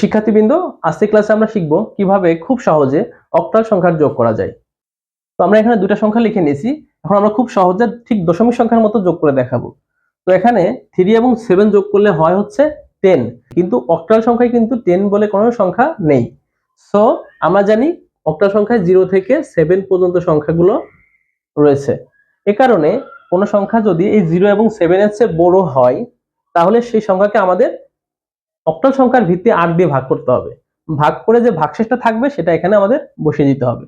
শিক্ষার্থীবৃন্দ আজকে ক্লাসে আমরা শিখব কীভাবে খুব সহজে অক্টাল সংখ্যার যোগ করা যায়। তো আমরা এখানে দুটা সংখ্যা লিখে নিয়েছি। এখন আমরা খুব সহজে ঠিক দশমিক সংখ্যার মতো যোগ করে দেখাবো। তো এখানে থ্রি এবং সেভেন যোগ করলে হয় হচ্ছে টেন কিন্তু অক্টাল সংখ্যায় কিন্তু টেন বলে কোনো সংখ্যা নেই। সো আমরা জানি অক্টাল সংখ্যায় জিরো থেকে সেভেন পর্যন্ত সংখ্যাগুলো রয়েছে। এ কারণে কোনো সংখ্যা যদি এই জিরো এবং সেভেনের চেয়ে বড় হয়, তাহলে সেই সংখ্যাকে আমাদের অক্টাল সংখ্যার ভিত্তি আট দিয়ে ভাগ করতে হবে। ভাগ করে যে ভাগশেষটা থাকবে সেটা এখানে আমাদের বসিয়ে দিতে হবে।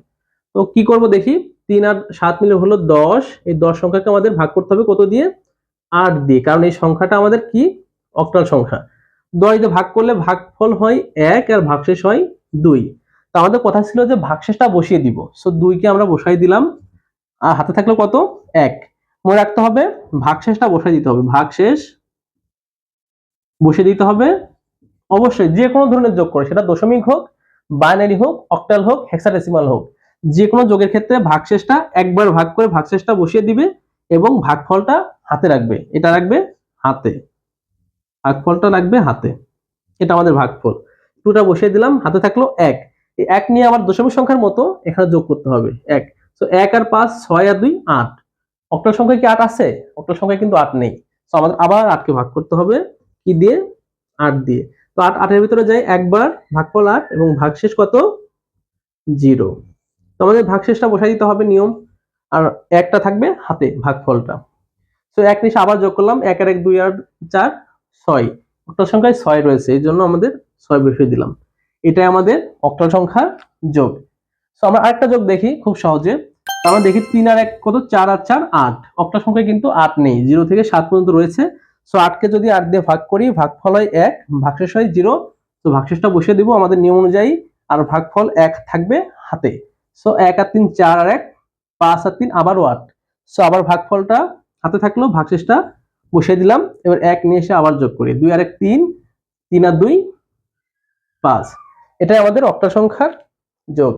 তো কি করব দেখি? তিন আর সাত মিলে হলো দশ। এই দশ সংখ্যাকে আমাদের ভাগ করতে হবে কত দিয়ে? আট দিয়ে। কারণ এই সংখ্যাটা আমাদের কি? অক্টাল সংখ্যা। দশ দিয়ে ভাগ করলে ভাগফল হয় এক আর ভাগশেষ হয় দুই। তো আমাদের কথা ছিল যে ভাগশেষটা বসিয়ে দিব। সো দুইকে আমরা বসাই দিলাম। আর হাতে থাকল কত? এক। মনে রাখতে হবে ভাগশেষটা বসাই দিতে হবে। ভাগশেষ বসিয়ে দিতে হবে। অবশ্যই যে কোনো ধরনের যোগ করে, সেটা দশমিক হোক বাইনারি হোক অক্টাল হোক হেক্সাডেসিমাল হোক, যে কোনো যোগের ক্ষেত্রে ভাগশেষটা একবার ভাগ করে ভাগশেষটা বসিয়ে দিবে এবং ভাগফলটা হাতে রাখবে। এটা রাখবে হাতে। ভাগফলটা রাখবে হাতে। এটা আমাদের ভাগফল। টুটা বসিয়ে দিলাম, হাতে থাকল এক। এক নিয়ে আবার দশমিক সংখ্যার মতো এখানে যোগ করতে হবে, এক। তো এক আর পাঁচ, ছয় আর দুই, আট। অক্টাল সংখ্যায় কি আট আছে? অক্টাল সংখ্যায় কিন্তু আট নেই। তো আমাদের আবার আটকে ভাগ করতে হবে, কি দিয়ে? আট দিয়ে। তো আট, আটের ভিতরে যাই, একবার ভাগফল আট এবং ভাগশেষ কত? জিরো। তো আমাদের ভাগশেষটা বসাই দিতে হবে নিয়ম। আর একটা থাকবে হাতে ভাগফলটা। তো এক নিশে আবার যোগ করলাম, এক আর এক, দুই আর চার, ছয়। অক্টাল সংখ্যায় ছয় রয়েছে, এই জন্য আমাদের ছয় বসিয়ে দিলাম। এটাই আমাদের অক্টাল সংখ্যার যোগ। তো আমরা আরেকটা যোগ দেখি খুব সহজে। আমরা দেখি তিন আর এক কত? চার আর চার আট। অক্টাল সংখ্যায় কিন্তু আট নেই। জিরো থেকে সাত পর্যন্ত রয়েছে। সো আটকে যদি আট দিয়ে ভাগ করি, ভাগফল হয় এক, ভাগশেষ হয় জিরো তো ভাগশেষটা বসিয়ে দিব আমাদের নিয়ম অনুযায়ী, আর ভাগফল এক থাকবে হাতে। সো এক আর তিন, চার আর এক, পাঁচ আর তিন আবারও আট। সো আবার ভাগফলটা হাতে থাকল, ভাগশেষটা বসিয়ে দিলাম, এবার এক নিয়ে এসে আবার যোগ করি। দুই আর এক, তিন তিন আর দুই, পাঁচ। এটাই আমাদের অক্টা সংখ্যার যোগ।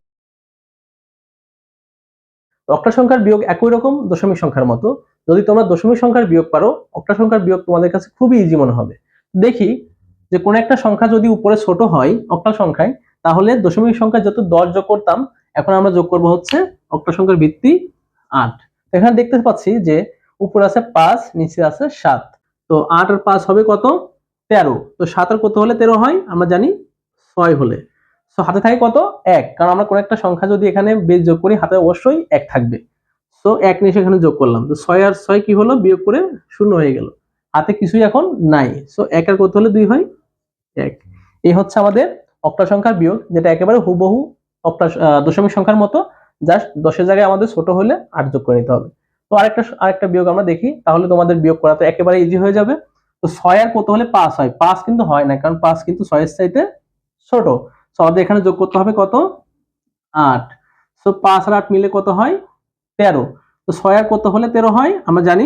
অক্টা সংখ্যার বিয়োগ একই রকম, দশমিক সংখ্যার মতো। যদি তোমরা দশমিক সংখ্যার বিয়োগ পারো, অক্টা সংখ্যার বিয়োগ তোমাদের কাছে খুবই ইজি মনে হবে। দেখি যে কোন একটা সংখ্যা যদি উপরে ছোট হয় অক্টাল সংখ্যায়, তাহলে দশমিক সংখ্যা যত দশ যোগ করতাম, এখন আমরা যোগ করব হচ্ছে অক্টা সংখ্যার ভিত্তি আট। এখানে দেখতে পাচ্ছি যে উপরে আছে পাঁচ, নিচে আছে সাত। তো আট আর পাঁচ হবে কত? তেরো। তো সাত আর কত হলে তেরো হয়? আমরা জানি ছয় হলে। তো হাতে থাকে কত? এক। কারণ আমরা কোন একটা সংখ্যা যদি এখানে বেশ যোগ করি, হাতে অবশ্যই এক থাকবে। তো এক নিয়ে সেখানে যোগ করলাম। তো ছয় আর ছয় কি হলো? বিয়োগ করে শূন্য হয়ে গেল। হাতে কিছুই এখন নাই। সো এক আর কত হলে দুই হয়? এক। এই হচ্ছে আমাদের অক্টা সংখ্যার বিয়োগ, যেটা একেবারে হুবহু অক্টা দশমিক সংখ্যার মতো। জাস্ট দশের জায়গায় আমাদের ছোট হলে আট যোগ করে নিতে হবে। তো আরেকটা আরেকটা বিয়োগ আমরা দেখি। তাহলে তোমাদের বিয়োগ করা তো একেবারে ইজি হয়ে যাবে। তো ছয় আর কত হলে পাঁচ হয়? পাঁচ কিন্তু হয় না, কারণ পাঁচ কিন্তু ছয়ের চাইতে ছোট। সো আমাদের এখানে যোগ করতে হবে কত? আট। সো পাঁচ আর আট মিলে কত হয়? তেরো। তো ছয় আর কত হলে তেরো হয়? আমরা জানি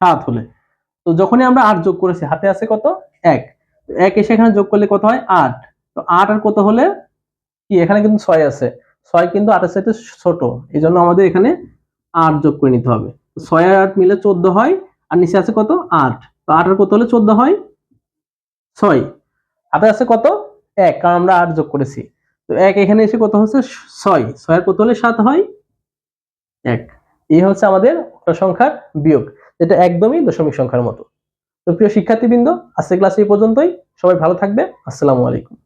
সাত হলে। তো যখনই আমরা আট যোগ করেছি, হাতে আছে কত? এক। এক এসে এখানে যোগ করলে কত হয়? আট। তো আট আর কত হলে কি? এখানে কিন্তু ছয় আছে। ছয় কিন্তু আটের সাথে ছোট। এই আমাদের এখানে আট যোগ করে নিতে হবে। ছয় আর আট মিলে চোদ্দ হয়, আর নিচে আছে কত? আট। তো আট আর কত হলে চোদ্দ হয়? ছয়। হাতে আছে কত? এক। কারণ আমরা আট যোগ করেছি। তো এক এখানে এসে কত হচ্ছে? ছয়। ছয়ের কত হলে সাত হয়? এক। এই হচ্ছে আমাদের সংখ্যার বিয়োগ। যেটা একদমই দশমিক সংখ্যার মতো। তো প্রিয় শিক্ষার্থীবৃন্দ আজকে ক্লাস এই পর্যন্তই। সবাই ভালো থাকবে আসসালামু আলাইকুম।